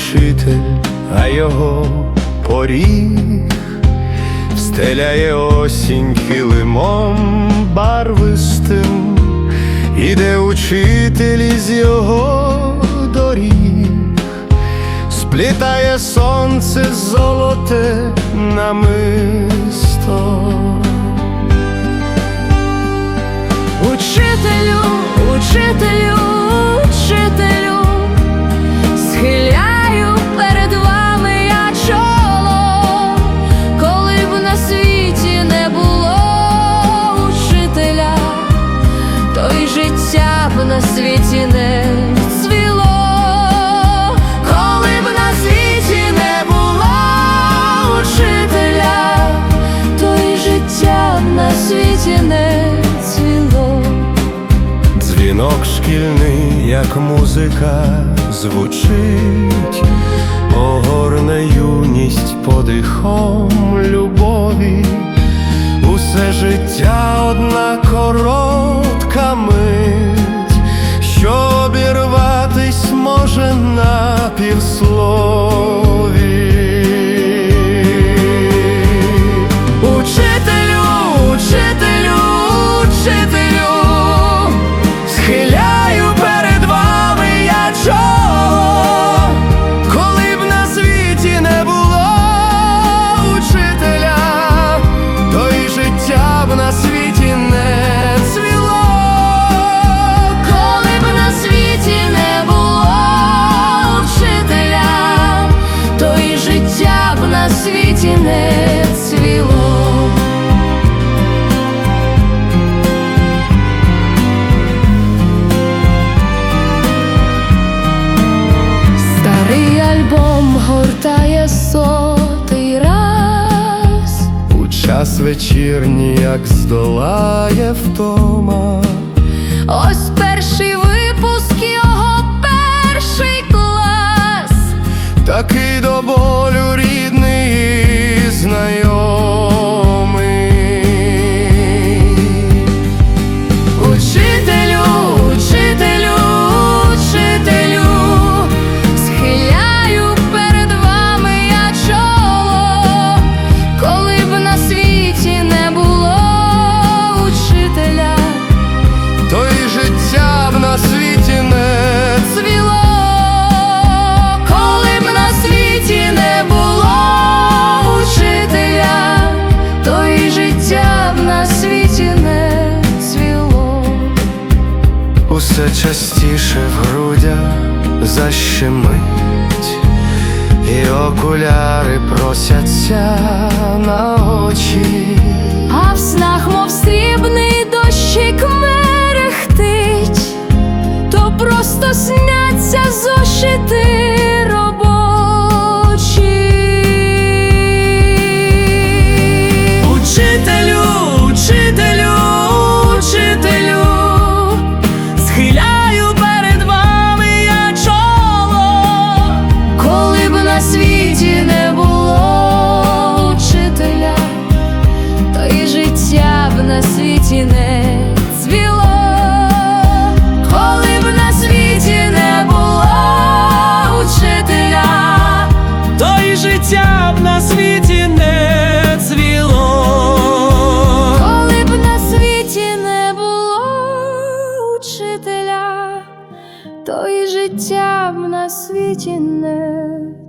учитель, а його поріг. Стеляє осінь килимом барвистим, іде учитель із його доріг, сплітає сонце золоте намисто. Як музика, звучить, огорне юність подихом любові, усе життя гортає сотий раз. У час вечірній, як здолає втома, Ось перший випуск його перший клас. такий усе частіше в грудях защемить, і окуляри просяться на очі. А в снах, мов срібний дощик мерехтить, то просто сняться зошити на світі не було учителя, то і життя б на світі не цвіло, коли б на світі не було учителя, то й життя б на світі не цвіло. коли б на світі не було учителя, то і життя б на світі не.